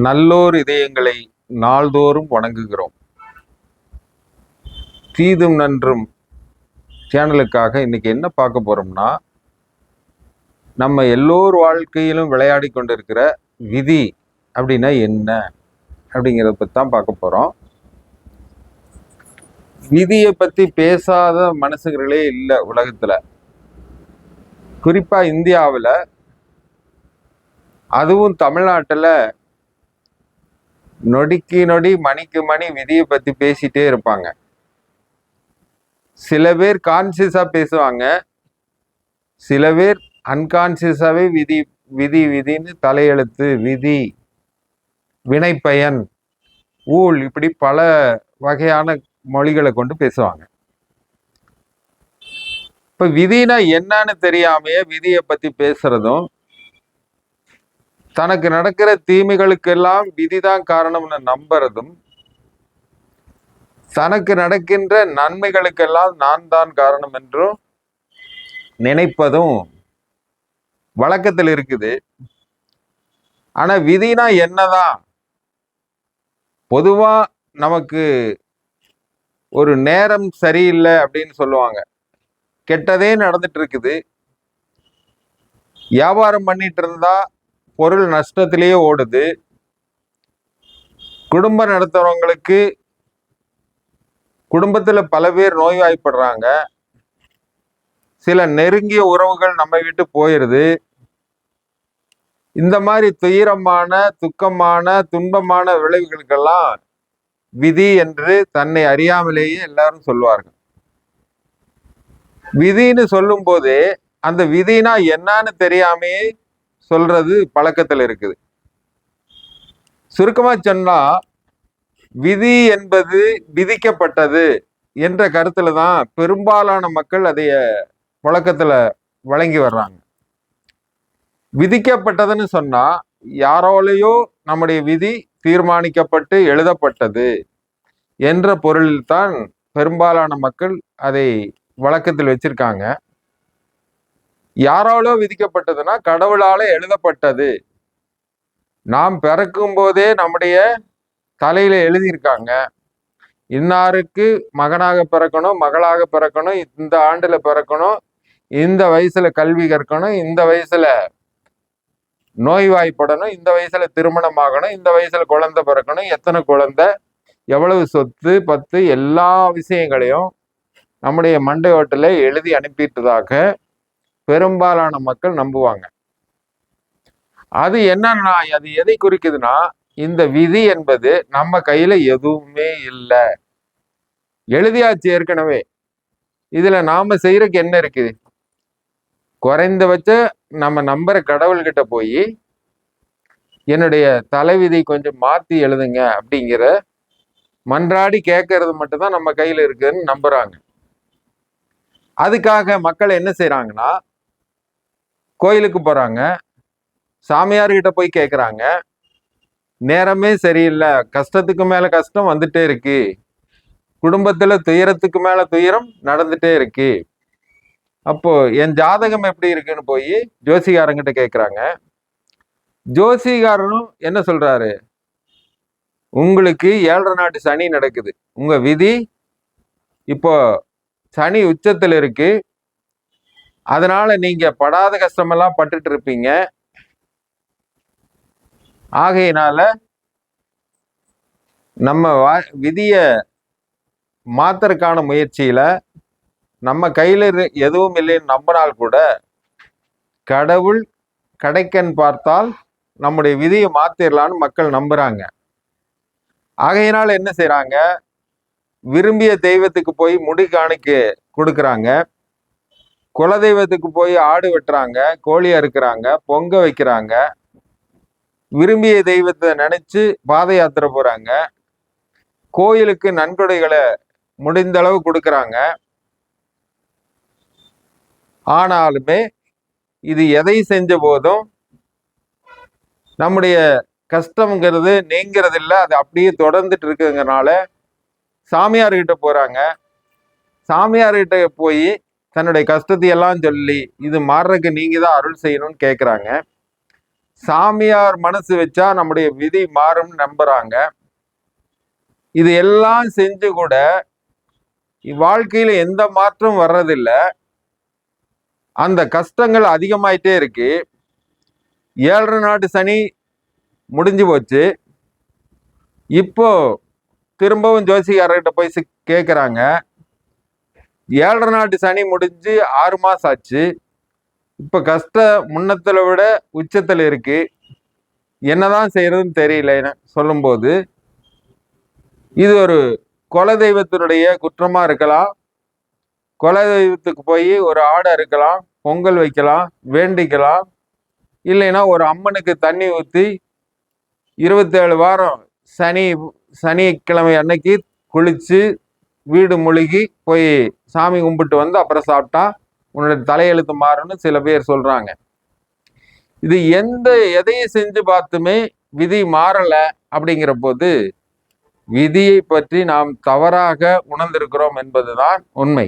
நல்லோர் இதயங்களை நாள்தோறும் வணங்குகிறோம். தீதும் நன்றும் சேனலுக்காக இன்னைக்கு என்ன பார்க்க போறோம்னா நம்ம எல்லோர் வாழ்க்கையிலும் விளையாடி கொண்டிருக்கிற விதி அப்படின்னா என்ன? அப்படிங்கிறத பற்றி தான் பார்க்க போகிறோம் விதியை பற்றி பேசாத மனசுகளே இல்லை உலகத்தில். குறிப்பாக இந்தியாவில் அதுவும் தமிழ்நாட்டில் நொடிக்கு நொடி மணிக்கு மணி விதியை பத்தி பேசிட்டே இருப்பாங்க. சில பேர் கான்சியஸா பேசுவாங்க. சில பேர் அன்கான்சியஸாவே விதி விதி விதின்னு தலையெழுத்து விதி வினைப்பயன் ஊழ் இப்படி பல வகையான மொழிகளை கொண்டு பேசுவாங்க. இப்ப விதினா என்னன்னு தெரியாமையே விதியை பத்தி பேசுறதும் தனக்கு நடக்கிற தீமைகளுக்கெல்லாம் விதிதான் காரணம்னு நம்புறதும் தனக்கு நடக்கின்ற நன்மைகளுக்கெல்லாம் நான் தான் காரணம் என்றும் நினைப்பதும் வழக்கத்தில் இருக்குது. ஆனா விதினா என்னதான்? பொதுவா நமக்கு ஒரு நேரம் சரியில்லை அப்படின்னு சொல்லுவாங்க. கெட்டதே நடந்துட்டு இருக்குது. வியாபாரம் பண்ணிட்டு இருந்தா பொருள் நஷ்டத்திலேயே ஓடுது. குடும்பம் நடத்துறவங்களுக்கு குடும்பத்துல பல பேர் நோய்வாய்ப்படுறாங்க. சில நெருங்கிய உறவுகள் நம்ம விட்டு போயிடுது இந்த மாதிரி துயரமான துக்கமான துன்பமான விளைவுகளுக்கெல்லாம் விதி என்று தன்னை அறியாமலேயே எல்லாரும் சொல்லுவார்கள். விதின்னு சொல்லும்போது அந்த விதினா என்னன்னு தெரியாமையே சொல்றது பழக்கத்தில் இருக்குது. சுருக்கமா சொன்னா விதி என்பது விதிக்கப்பட்டது என்ற கருத்துல தான் பெரும்பாலான மக்கள் அதைய புழக்கத்துல வழங்கி வர்றாங்க. விதிக்கப்பட்டதுன்னு சொன்னா யாரோலையோ நம்முடைய விதி தீர்மானிக்கப்பட்டு எழுதப்பட்டது என்ற பொருளில்தான் பெரும்பாலான மக்கள் அதை வழக்கத்தில் வச்சிருக்காங்க. யாராலோ விதிக்கப்பட்டதுன்னா கடவுளால எழுதப்பட்டது. நாம் பிறக்கும் போதே நம்முடைய தலையில எழுதியிருக்காங்க. இன்னாருக்கு மகனாக பிறக்கணும் மகளாக பிறக்கணும் இந்த ஆண்டுல பிறக்கணும் இந்த வயசுல கல்வி கற்கணும் இந்த வயசுல நோய்வாய்ப்படணும் இந்த வயசுல திருமணம் ஆகணும் இந்த வயசுல குழந்தை பிறக்கணும் எத்தனை குழந்தை எவ்வளவு சொத்து பத்து எல்லா விஷயங்களையும் நம்முடைய மண்டை ஓட்டில் எழுதி அனுப்பிட்டதாக பெரும்பாலான மக்கள் நம்புவாங்க. அது என்னன்னா அது எதை குறிக்குதுன்னா இந்த விதி என்பது நம்ம கையில எதுவுமே இல்லை. எழுதியாச்சு ஏற்கனவே. இதுல நாம செய்யறதுக்கு என்ன இருக்குது? குறைந்தபட்ச நம்ம நம்புற கடவுள்கிட்ட போய் என்னுடைய தலைவிதி கொஞ்சம் மாத்தி எழுதுங்க அப்படிங்கிற மன்றாடி கேட்கறது மட்டும்தான் நம்ம கையில இருக்குதுன்னு நம்புறாங்க. அதுக்காக மக்கள் என்ன செய்யறாங்கன்னா கோயிலுக்கு போகிறாங்க சாமியார்கிட்ட போய் கேட்குறாங்க நேரமே சரியில்லை. கஷ்டத்துக்கு மேலே கஷ்டம் வந்துட்டே இருக்கு. குடும்பத்தில் துயரத்துக்கு மேலே துயரம் நடந்துட்டே இருக்கு. அப்போது என் ஜாதகம் எப்படி இருக்குன்னு போய் ஜோசிகாரங்கிட்ட கேட்குறாங்க ஜோசிகாரனும் என்ன சொல்கிறாரு உங்களுக்கு ஏழரை நாட்டு சனி நடக்குது. உங்கள் விதி இப்போ சனி உச்சத்தில் இருக்குது அதனால நீங்க படாத கஷ்டமெல்லாம் பட்டுட்டு இருப்பீங்க. ஆகையினால நம்ம வா விதிய மாத்தறக்கான முயற்சியில நம்ம கையில எதுவும் இல்லைன்னு நம்பினால் கூட கடவுள் கடைக்கன் பார்த்தால் நம்முடைய விதியை மாத்திரலான்னு மக்கள் நம்புறாங்க. ஆகையினால என்ன செய்றாங்க? விரும்பிய தெய்வத்துக்கு போய் முடி காணிக்கு கொடுக்குறாங்க. குலதெய்வத்துக்கு போய் ஆடு வெட்டுறாங்க கோழி அறுக்கிறாங்க பொங்க வைக்கிறாங்க. விரும்பிய தெய்வத்தை நினைச்சு பாத யாத்திரை போறாங்க. கோயிலுக்கு நன்கொடைகளை முடிந்த அளவு கொடுக்குறாங்க. ஆனாலுமே இது எதை செஞ்ச போதும் நம்முடைய கஷ்டம்ங்கிறது நீங்கிறது இல்லை. அது அப்படியே தொடர்ந்துட்டு இருக்குங்கிறனால சாமியார்கிட்ட போகிறாங்க சாமியார்கிட்ட போய் தன்னுடைய கஷ்டத்தை எல்லாம் சொல்லி இது மாறுறதுக்கு நீங்க தான் அருள் செய்யணும்னு கேட்குறாங்க சாமியார் மனசு வச்சா நம்முடைய விதி மாறும்னு நம்புறாங்க. இது எல்லாம் செஞ்சு கூட வாழ்க்கையில எந்த மாற்றம் வர்றதில்ல. அந்த கஷ்டங்கள் அதிகமாயிட்டே இருக்கு. ஏழரை நாட்டு சனி முடிஞ்சு போச்சு. இப்போ திரும்பவும் ஜோசிகாரர்கிட்ட போய் கேட்குறாங்க ஏழரை நாட்டு சனி முடிஞ்சு ஆறு மாசம் ஆச்சு. இப்ப கஷ்ட முன்னத்துல விட உச்சத்துல இருக்கு. என்னதான் செய்யறதுன்னு தெரியல சொல்லும்போது இது ஒரு குலதெய்வத்தினுடைய குற்றமா இருக்கலாம். குலதெய்வத்துக்கு போய் ஒரு ஆடை இருக்கலாம் பொங்கல் வைக்கலாம் வேண்டிக்கலாம். இல்லைன்னா ஒரு அம்மனுக்கு தண்ணி ஊற்றி இருபத்தேழு வாரம் சனி சனிக்கிழமை அன்னைக்கு குளிச்சு வீடு முழுகி போய் சாமி கும்பிட்டு வந்து அப்புறம் சாப்பிட்டா உன்னோட தலையெழுத்து மாறும்னு சில பேர் சொல்றாங்க. இது எந்த எதையும் செஞ்சு பார்த்துமே விதி மாறலை அப்படிங்கிற போது விதியை பற்றி நாம் தவறாக உணர்ந்திருக்கிறோம் என்பதுதான் உண்மை.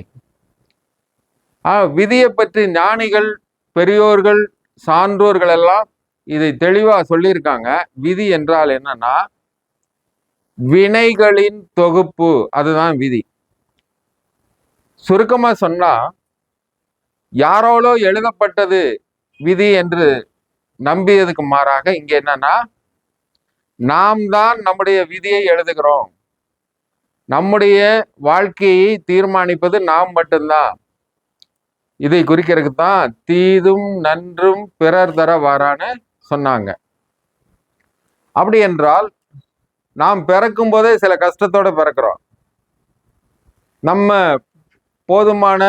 ஆ விதியை பற்றி ஞானிகள் பெரியோர்கள் சான்றோர்கள் எல்லாம் இதை தெளிவா சொல்லியிருக்காங்க. விதி என்றால் என்னன்னா வினைகளின் தொகுப்பு அதுதான் விதி. சுருக்கமா சொன்னா யாரோலோ எழுதப்பட்டது விதி என்று நம்பியதுக்கு மாறாக இங்க என்னன்னா நாம் தான் நம்முடைய விதியை எழுதுகிறோம். நம்முடைய வாழ்க்கையை தீர்மானிப்பது நாம் மட்டும்தான். இதை குறிக்கிறதுக்கு தான் தீதும் நன்றும் பிறர் தர வாரான்னு சொன்னாங்க. அப்படி என்றால் நாம் பிறக்கும் போதே சில கஷ்டத்தோட பிறக்கிறோம். நம்ம போதுமான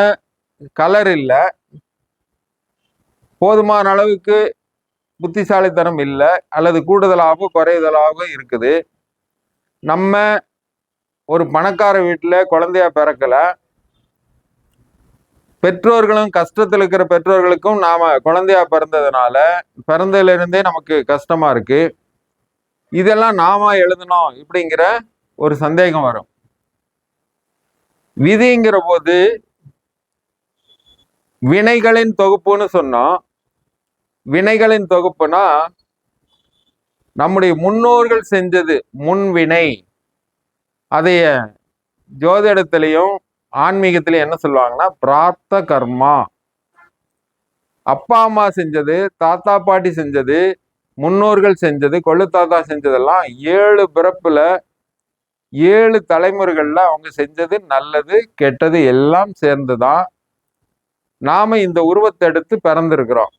கலர் இல்லை. போதுமான அளவுக்கு புத்திசாலித்தனம் இல்லை. அல்லது கூடுதலாகவோ குறைதலாகவோ இருக்குது. நம்ம ஒரு பணக்கார வீட்டில் குழந்தையா பிறக்கல. பெற்றோர்களும் கஷ்டத்தில் இருக்கிற பெற்றோர்களுக்கும் நாம் குழந்தையா பிறந்ததுனால பிறந்ததுலேருந்தே நமக்கு கஷ்டமாக இருக்குது இதெல்லாம் நாம எழுதணும் இப்படிங்கிற ஒரு சந்தேகம் வரும். விதிங்கிற போது வினைகளின் தொகுப்புன்னு சொன்னோம். வினைகளின் தொகுப்புனா நம்முடைய முன்னோர்கள் செஞ்சது முன்வினை. அதைய ஜோதிடத்திலையும் ஆன்மீகத்திலையும் என்ன சொல்லுவாங்கன்னா பிரார்த்த கர்மா. அப்பா அம்மா செஞ்சது தாத்தா பாட்டி செஞ்சது முன்னோர்கள் செஞ்சது கொள்ளுத்தாத்தா செஞ்சதெல்லாம் ஏழு பிறப்புல ஏழு தலைமுறைகள்ல அவங்க செஞ்சது நல்லது கெட்டது எல்லாம் சேர்ந்துதான் நாம இந்த உருவத்தை எடுத்து பிறந்திருக்கிறோம்.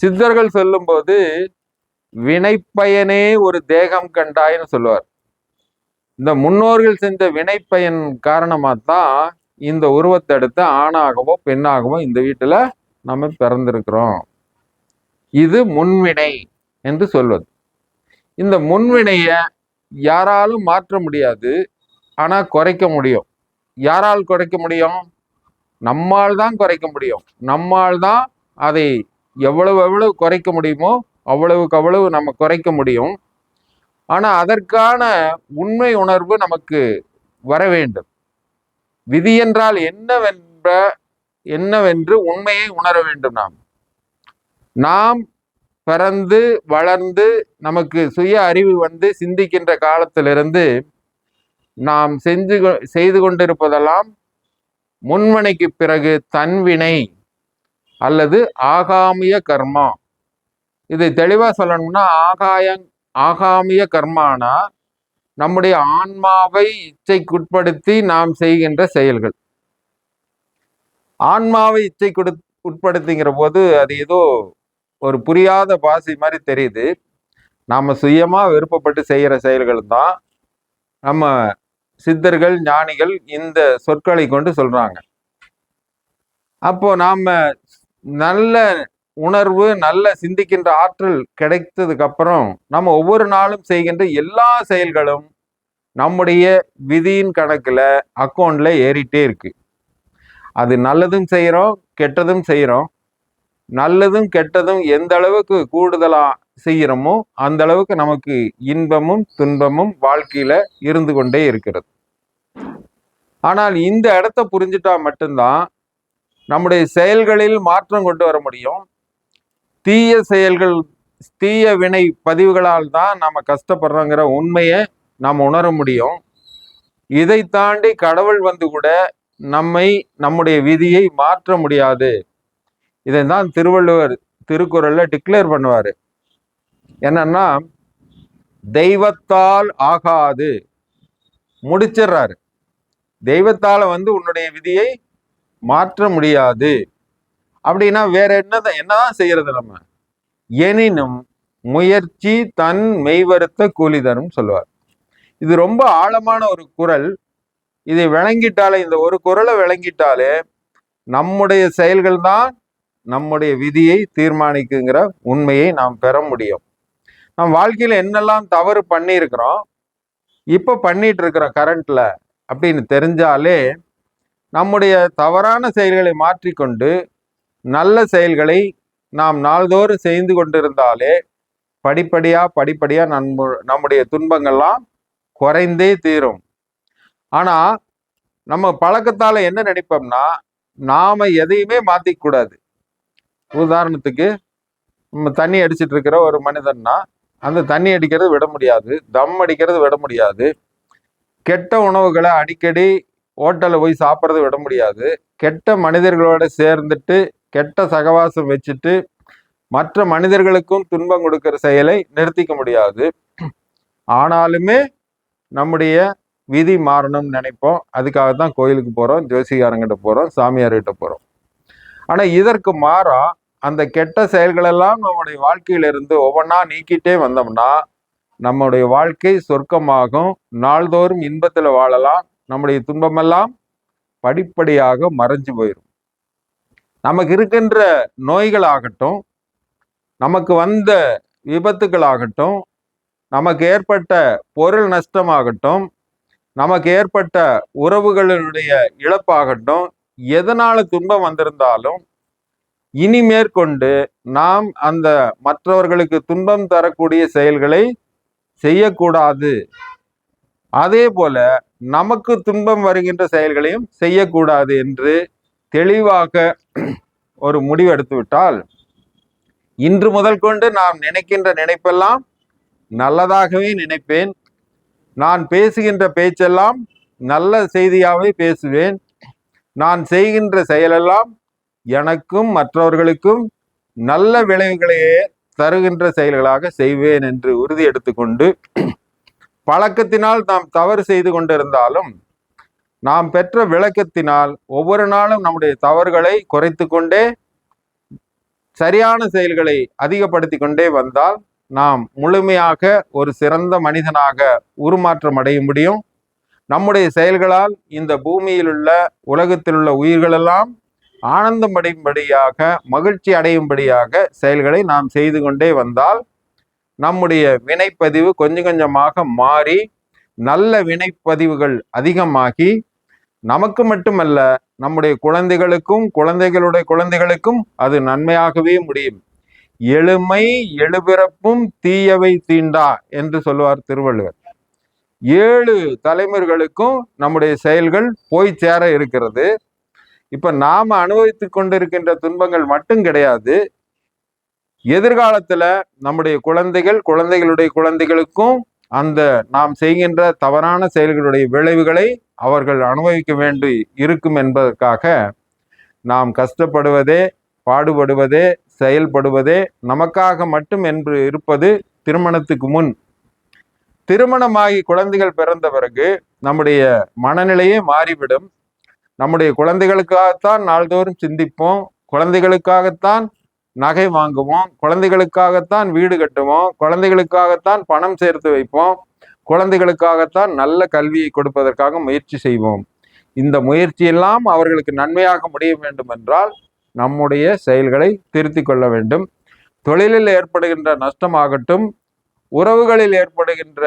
சித்தர்கள் சொல்லும்போது வினைப்பயனே ஒரு தேகம் கண்டாயின்னு சொல்லுவார். இந்த முன்னோர்கள் செஞ்ச வினைப்பயன் காரணமாக தான் இந்த உருவத்தை எடுத்து ஆணாகவோ பெண்ணாகவோ இந்த வீட்டில் நம்ம பிறந்திருக்கிறோம். இது முன்வினை என்று சொல்வது. இந்த முன்வினையை யாராலும் மாற்ற முடியாது ஆனால் குறைக்க முடியும். யாரால் குறைக்க முடியும்? நம்மால் தான் குறைக்க முடியும். நம்மால் தான் அதை எவ்வளவு எவ்வளவு குறைக்க முடியுமோ அவ்வளவுக்கு அவ்வளவு நம்ம குறைக்க முடியும். ஆனால் அதற்கான உண்மை உணர்வு நமக்கு வர வேண்டும். விதி என்றால் என்னவென்ற என்னவென்று உண்மையை உணர வேண்டும் நாம். நாம் பிறந்து வளர்ந்து நமக்கு சுய அறிவு வந்து சிந்திக்கின்ற காலத்திலிருந்து நாம் செஞ்சு கொ- செய்து கொண்டிருப்பதெல்லாம் முன்மனைக்கு பிறகு தன்வினை அல்லது ஆகாமிய கர்மா. இதை தெளிவாக சொல்லணும்னா ஆகாயங் ஆகாமிய கர்மானா நம்முடைய ஆன்மாவை இச்சைக்குட்படுத்தி நாம் செய்கின்ற செயல்கள். ஆன்மாவை இச்சை உட்படுத்திங்கிற போது அது ஏதோ ஒரு புரியாத பாசி மாதிரி தெரியுது. நாம் சுயமாக விருப்பப்பட்டு செய்கிற செயல்கள் தான் நம்ம சித்தர்கள் ஞானிகள் இந்த சொற்களை கொண்டு சொல்கிறாங்க அப்போ நாம் நல்ல உணர்வு நல்ல சிந்திக்கின்ற ஆற்றல் கிடைத்ததுக்கு அப்புறம் நம்ம ஒவ்வொரு நாளும் செய்கின்ற எல்லா செயல்களும் நம்முடைய விதியின் கணக்கில் அக்கௌண்ட்ல ஏறிட்டே இருக்கு. அது நல்லதும் செய்கிறோம் கெட்டதும் செய்கிறோம் நல்லதும் கெட்டதும் எந்த அளவுக்கு கூடுதலா செய்கிறோமோ அந்த அளவுக்கு நமக்கு இன்பமும் துன்பமும் வாழ்க்கையில இருந்து கொண்டே இருக்கிறது. ஆனால் இந்த இடத்த புரிஞ்சுட்டா மட்டும்தான் நம்முடைய செயல்களில் மாற்றம் கொண்டு வர முடியும். தீய செயல்கள் தீய வினை பதிவுகளால் தான் நம்ம கஷ்டப்படுறோங்கிற உண்மையை நாம் உணர முடியும். இதை தாண்டி கடவுள் வந்து கூட நம்மை நம்முடைய விதியை மாற்ற முடியாது. இதை தான் திருவள்ளுவர் திருக்குறளில் டிக்ளேர் பண்ணுவார். என்னன்னா தெய்வத்தால் ஆகாது. முடிச்சிடுறாரு. தெய்வத்தால் வந்து உன்னுடைய விதியை மாற்ற முடியாது. அப்படின்னா வேற என்னதான் என்னதான் செய்யறது நம்ம? எனினும் முயற்சி தன் மெய்வருத்த கூலி தரும் சொல்லுவார். இது ரொம்ப ஆழமான ஒரு குரல் இதை விளங்கிட்டாலே இந்த ஒரு குரலை விளங்கிட்டாலே நம்முடைய செயல்கள் தான் நம்முடைய விதியை தீர்மானிக்குங்கிற உண்மையை நாம் பெற முடியும். நம் வாழ்க்கையில என்னெல்லாம் தவறு பண்ணியிருக்கிறோம் இப்போ பண்ணிட்டு இருக்கிறோம் கரண்ட்ல அப்படின்னு தெரிஞ்சாலே நம்முடைய தவறான செயல்களை மாற்றிக்கொண்டு நல்ல செயல்களை நாம் நாள்தோறும் செய்து கொண்டிருந்தாலே படிப்படியா படிப்படியா நம்ம நம்முடைய துன்பங்கள்லாம் குறைந்தே தீரும். ஆனா நம்ம பழக்கத்தால என்ன நினைப்போம்னா நாம எதையுமே மாத்திக்க கூடாது உதாரணத்துக்கு நம்ம தண்ணி அடிச்சிட்டு இருக்கிற ஒரு மனிதன்னா அந்த தண்ணி அடிக்கிறது விட முடியாது தம் அடிக்கிறது விட முடியாது கெட்ட உணவுகளை அடிக்கடி ஹோட்டலில் போய் சாப்பிட்றது விட முடியாது கெட்ட மனிதர்களோட சேர்ந்துட்டு கெட்ட சகவாசம் வச்சுட்டு மற்ற மனிதர்களுக்கும் துன்பம் கொடுக்கிற செயலை நிறுத்திக்க முடியாது. ஆனாலுமே நம்முடைய விதி மாறணும்னு நினைப்போம். அதுக்காக தான் கோயிலுக்கு போகிறோம் ஜோசிகாரங்கிட்ட போகிறோம் சாமியார்கிட்ட போகிறோம் ஆனால் இதற்கு மாறாக அந்த கெட்ட செயல்களெல்லாம் நம்முடைய வாழ்க்கையிலிருந்து ஒவ்வொன்றா நீக்கிட்டே வந்தோம்னா நம்முடைய வாழ்க்கை சொர்க்கமாகும். நாள்தோறும் இன்பத்தில் வாழலாம். நம்முடைய துன்பமெல்லாம் படிப்படியாக மறைஞ்சு போயிடும் நமக்கு இருக்கின்ற நோய்களாகட்டும் நமக்கு வந்த விபத்துக்களாகட்டும் நமக்கு ஏற்பட்ட பொருள் நஷ்டமாகட்டும் நமக்கு ஏற்பட்ட உறவுகளுடைய இழப்பாகட்டும் எதனால துன்பம் வந்திருந்தாலும் இனி மேற்கொண்டு நாம் அந்த மற்றவர்களுக்கு துன்பம் தரக்கூடிய செயல்களை செய்யக்கூடாது. அதே போல நமக்கு துன்பம் வருகின்ற செயல்களையும் செய்யக்கூடாது என்று தெளிவாக ஒரு முடிவெடுத்துவிட்டால் விட்டால் இன்று முதல் கொண்டு நாம் நினைக்கின்ற நினைப்பெல்லாம் நல்லதாகவே நினைப்பேன். நான் பேசுகின்ற பேச்செல்லாம் நல்ல செய்தியாகவே பேசுவேன். நான் செய்கின்ற செயலெல்லாம் எனக்கும் மற்றவர்களுக்கும் நல்ல விளைவுகளையே தருகின்ற செயல்களாக செய்வேன் என்று உறுதி எடுத்துக்கொண்டு பழக்கத்தினால் நாம் தவறு செய்து கொண்டிருந்தாலும் நாம் பெற்ற விளக்கத்தினால் ஒவ்வொரு நாளும் நம்முடைய தவறுகளை குறைத்து கொண்டே சரியான செயல்களை அதிகப்படுத்தி கொண்டே வந்தால் நாம் முழுமையாக ஒரு சிறந்த மனிதனாக உருமாற்றம் அடைய முடியும். நம்முடைய செயல்களால் இந்த பூமியில் உள்ள உலகத்தில் உள்ள உயிர்களெல்லாம் ஆனந்தமடையும்படியாக மகிழ்ச்சி அடையும்படியாக செயல்களை நாம் செய்து கொண்டே வந்தால் நம்முடைய வினைப்பதிவு கொஞ்சம் கொஞ்சமாக மாறி நல்ல வினைப்பதிவுகள் அதிகமாகி நமக்கு மட்டுமல்ல நம்முடைய குழந்தைகளுக்கும் குழந்தைகளுடைய குழந்தைகளுக்கும் அது நன்மையாகவே முடியும். எழுமை எழுபிறப்பும் தீயவை தீண்டா என்று சொல்லுவார் திருவள்ளுவர். ஏழு தலைமுறைகளுக்கும் நம்முடைய செயல்கள் போய் சேர இருக்கிறது. இப்ப நாம அனுபவித்து கொண்டிருக்கின்ற துன்பங்கள் மட்டும் கிடையாது. எதிர்காலத்துல நம்முடைய குழந்தைகள் குழந்தைகளுடைய குழந்தைகளுக்கும் அந்த நாம் செய்கின்ற தவறான செயல்களுடைய விளைவுகளை அவர்கள் அனுபவிக்க வேண்டி இருக்கும் என்பதற்காக நாம் கஷ்டப்படுவதே பாடுபடுவதே செயல்படுவதே நமக்காக மட்டும் என்று இருப்பது திருமணத்துக்கு முன். திருமணமாகி குழந்தைகள் பிறந்த பிறகு நம்முடைய மனநிலையே மாறிவிடும். நம்முடைய குழந்தைகளுக்காகத்தான் நாள்தோறும் சிந்திப்போம். குழந்தைகளுக்காகத்தான் நகை வாங்குவோம். குழந்தைகளுக்காகத்தான் வீடு கட்டுவோம். குழந்தைகளுக்காகத்தான் பணம் சேர்த்து வைப்போம். குழந்தைகளுக்காகத்தான் நல்ல கல்வியை கொடுப்பதற்காக முயற்சி செய்வோம். இந்த முயற்சியெல்லாம் அவர்களுக்கு நன்மையாக முடிய வேண்டும் என்றால் நம்முடைய செயல்களை திருத்திக் கொள்ள வேண்டும். தொழிலில் ஏற்படுகின்ற நஷ்டமாகட்டும் உறவுகளில் ஏற்படுகின்ற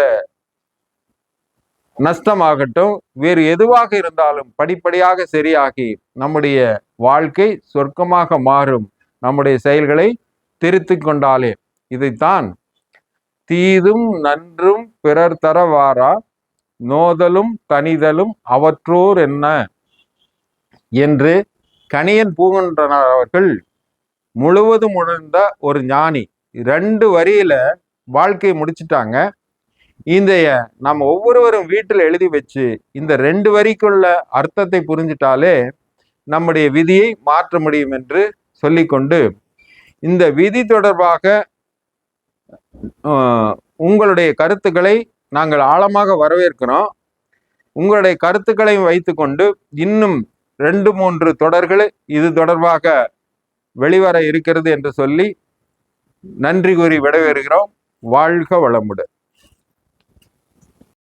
நஷ்டமாகட்டும் வேறு எதுவாக இருந்தாலும் படிப்படியாக சரியாகி நம்முடைய வாழ்க்கை சொர்க்கமாக மாறும். நம்முடைய செயல்களை திருத்தி கொண்டாலே. இதைத்தான் தீதும் நன்றும் பிறர் தரவாரா? நோதலும் தனிதலும் அவற்றோர் என்ன? என்று கணியன் பூங்குன்றனர் அவர்கள் முழுவதும் உணர்ந்த ஒரு ஞானி. ரெண்டு வரியில வாழ்க்கையை முடிச்சிட்டாங்க. இந்த நம்ம ஒவ்வொருவரும் வீட்டில் எழுதி வச்சு இந்த ரெண்டு வரிக்குள்ள அர்த்தத்தை புரிஞ்சிட்டாலே நம்முடைய விதியை மாற்ற முடியும் என்று சொல்லிக்கொண்டு இந்த விதி தொடர்பாக உங்களுடைய கருத்துக்களை நாங்கள் ஆழமாக வரவேற்கிறோம். உங்களுடைய கருத்துக்களையும் வைத்துக்கொண்டு இன்னும் ரெண்டு மூன்று தொடர்கள் இது தொடர்பாக வெளிவர இருக்கிறது என்று சொல்லி நன்றி கூறி விடைபெறுகிறோம். வாழ்க வளமுடன்.